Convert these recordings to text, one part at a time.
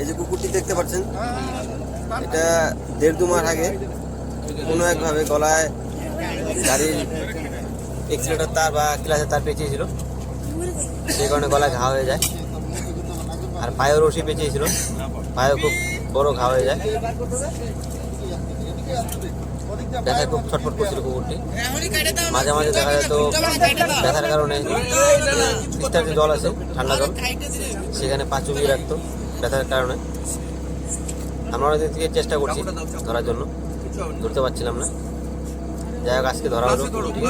এই যে কুকুরটি দেখতে পাচ্ছেন, এটা দেড় দু মাস আগে কোনো একভাবে গলায় গাড়ির এক্সিলেটার তার বা ক্লাসের তার পেঁচিয়েছিল। সেই কারণে গলায় ঘা হয়ে যায়। আর পায়েও রশি পেঁচিয়েছিল। পায়েও খুব বড় ঘা হয়ে যায়। ব্যথায় খুব ছটফট করছিল কুকুরটি। মাঝে মাঝে দেখা যেত ব্যথার কারণে জল আছে, ঠান্ডা জল। সেখানে পা চুবিয়ে রাখতো। ব্যথার কারণে। আমরা অনেকদিন থেকে চেষ্টা করছি ধরার জন্য। ধরতে পারছিলাম না। যাই হোক, আজকে ধরা হলো। কুকুরটি।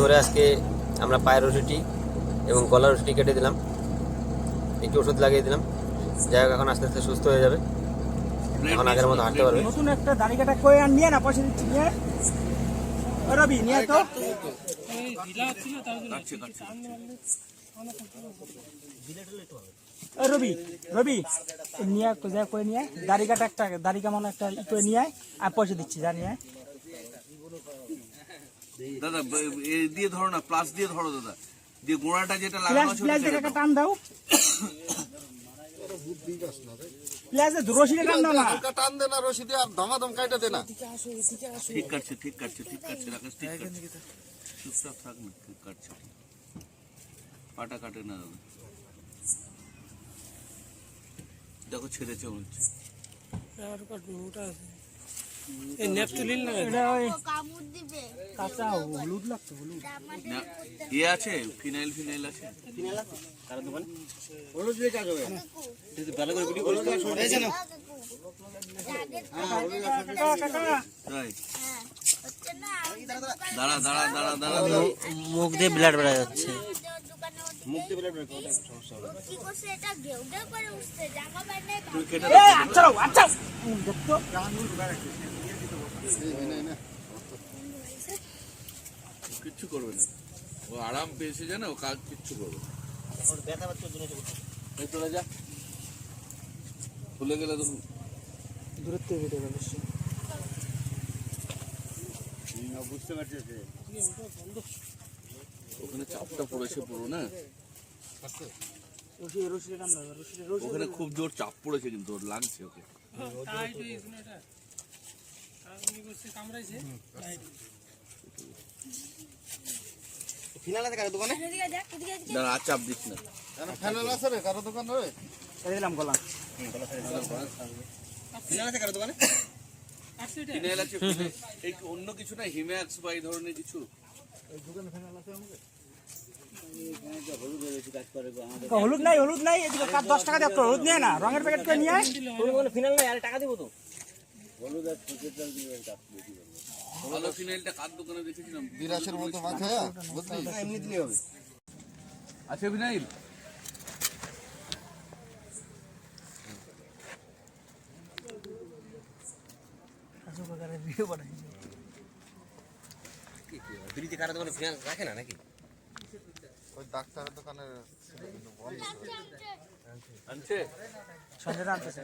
ধরে আজকে আমরা পায়ের রসিটি এবং গলার রসিটি কেটে দিলাম। একটু ওষুধ লাগিয়ে দিলাম। যাই হোক, এখন আস্তে আস্তে সুস্থ হয়ে যাবে। এখন আগের মতো হাঁটতে পারবে। নতুন একটা কাটা কই আর নিয়ে না, পয়সা দিচ্ছি, নিয়ে। রবি নিয়ে তো রবি রবি নিয়ে কোথায় কই নিয়ে দাড়ি কাটা একটা দাড়ি কেমন একটা ই করে নিয়ে আর পয়সা দিচ্ছি যা নিয়ে দাদা এ দিয়ে ধরো না প্লাস দিয়ে ধরো দাদা। যে গোড়াটা যেটা লাগানো ছিল টান দাও। প্লাস রশিটা টান দাও না। টান দে না রশি দিয়ে আর ধমাধম কাইটা দে না। ঠিক কাটছে ঠিক কাটছে ঠিক কাটছে রাকেশ ঠিক কাটছে চুপচাপ থাক না ঠিক কাটছে পাটা কাটে না দাদা। দেখো ছেড়েছে মনে হচ্ছে। এটা ওই কামড় দিবে কাঁচা হলুদ লাগতো হলুদ। না এ আছে? ফিনাইল ফিনাইল আছে? কাকা কাকা। তাই? হ্যাঁ হচ্ছে না আমি দাঁড়া দাঁড়া দাঁড়া দাঁড়া দাঁড়া। মুখ দিয়ে ব্লাড বেড়া যাচ্ছে। দোকানে মুখ দিয়ে কি করছে এটা করে উঠছে জামা তুই কেটে আচ্ছা কিচ্ছু করবে না। ও আরাম পেয়েছে জানো ও কাজ কিচ্ছু করবে না। যা। খুলে গেলে তো থেকে ভিডিও গেল ওখানে চাপটা পড়েছে পুরো না? ওখানে খুব জোর চাপ পড়েছে কিন্তু ওর লাগছে ওকে। এদিকে দেখ এদিকে এদিকে। দাঁড়া আর চাপ দিস না। ফ্যানেল আছে রে কারও দোকান রে ছেড়ে দিলাম গলা। ফিনাইল আছে ফিনাইল। এই অন্য কিছু না হিম্যাক্স বা এই ধরনের কিছু? হলুদ নাই হলুদ নাই দশ টাকা দেওয়া হলুদ নিয়ে না রঙের প্যাকেট করে নিয়ে আয়। ভালো ফিনাইলটা কার দোকানে দেখেছিলাম? বিরাশের মতো মাথায় বুঝলি? এমনি দিলে হবে। আছে ফিনাইল? ওই ডাক্তারের দোকানে ছিল কিন্তু বন্ধ ছিল। আনছে? সঞ্জয় আনতেছে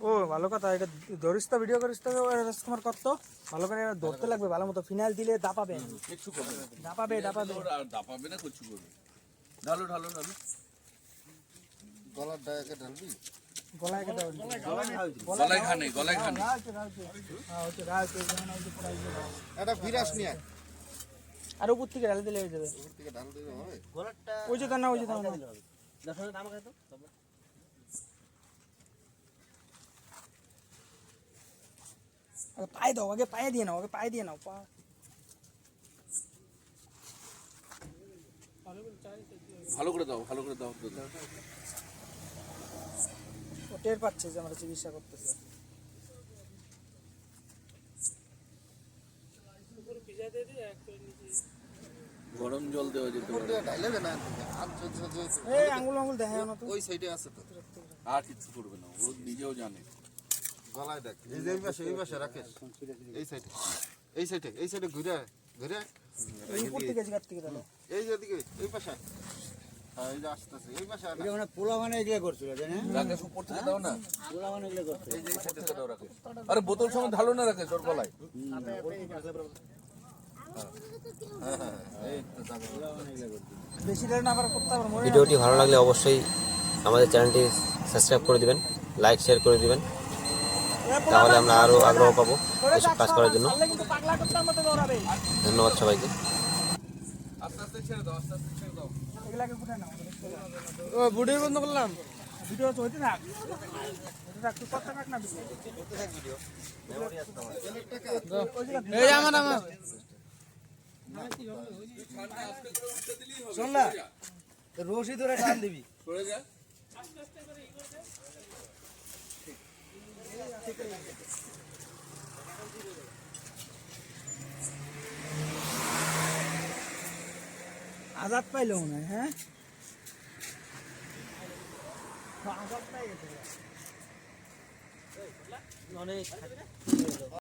ও ভালো কথা এটা ধরিস তো ভিডিও করিস তো রাজকুমার করতো ভালো করে এটা ধরতে লাগবে ভালো মতো ফিনাইল দিলে দাপাবে। কিচ্ছু করবে দাপাবে দাপাবে। আর দাপাবে না কিছু করবে ঢালো ঢালো ঢালো। গলার ডায়াকে ঢালবি? গলায় কেটে গলায় খানে গলায় খানে এটা বিরাস নিয়ে আয়। আর উপর থেকে ঢালে দিলে হয়ে যাবে। উপর থেকে ঢাল দিলে হবে। ওই যে না ওই যে না। আগে পায়ে দাও আগে পায়ে দিয়ে নাও আগে পায়ে দিয়ে নাও পা। ভালো করে দাও ভালো করে দাও। ও টের পাচ্ছে যে আমরা চিকিৎসা করতেছি। গরম জল দেওয়া যেতে পারে। না এই আঙ্গুল আঙ্গুল দেখা না তো। ওই সাইডে আছে তো। আর কিছু করবে না ও নিজেও জানে। গলায় দেখ। এই যে এই পাশে এই পাশে রাকেশ। এই সাইডে। এই সাইডে এই সাইডে ঘুরে আয়, ঘুরে এই উপর থেকে জিগার থেকে এই যে দিকে এই পাশে। হ্যাঁ এই যে আসতেছে এই পাশে আয় না। রাকেশ উপর থেকে দাও না। এই যে এই সাইডে দাও রাকেশ। আরে বোতল সময় ঢালো না রাকেশ ওর গলায়। হ্যাঁ হ্যাঁ ভিডিওটি ভালো লাগলে অবশ্যই আমাদের চ্যানেলটি সাবস্ক্রাইব করে দিবেন লাইক শেয়ার করে দিবেন। তাহলে আমরা আরও আগ্রহ পাবো এসব কাজ করার জন্য। ধন্যবাদ সবাইকে। ভিডিও বন্ধ করলাম। ভিডিও চলতে থাক। আমার আমার। শোন না রশি ধরে টান দিবি। আজাদ পাইল মনে হয়? হ্যাঁ আজাদ পাই গেছে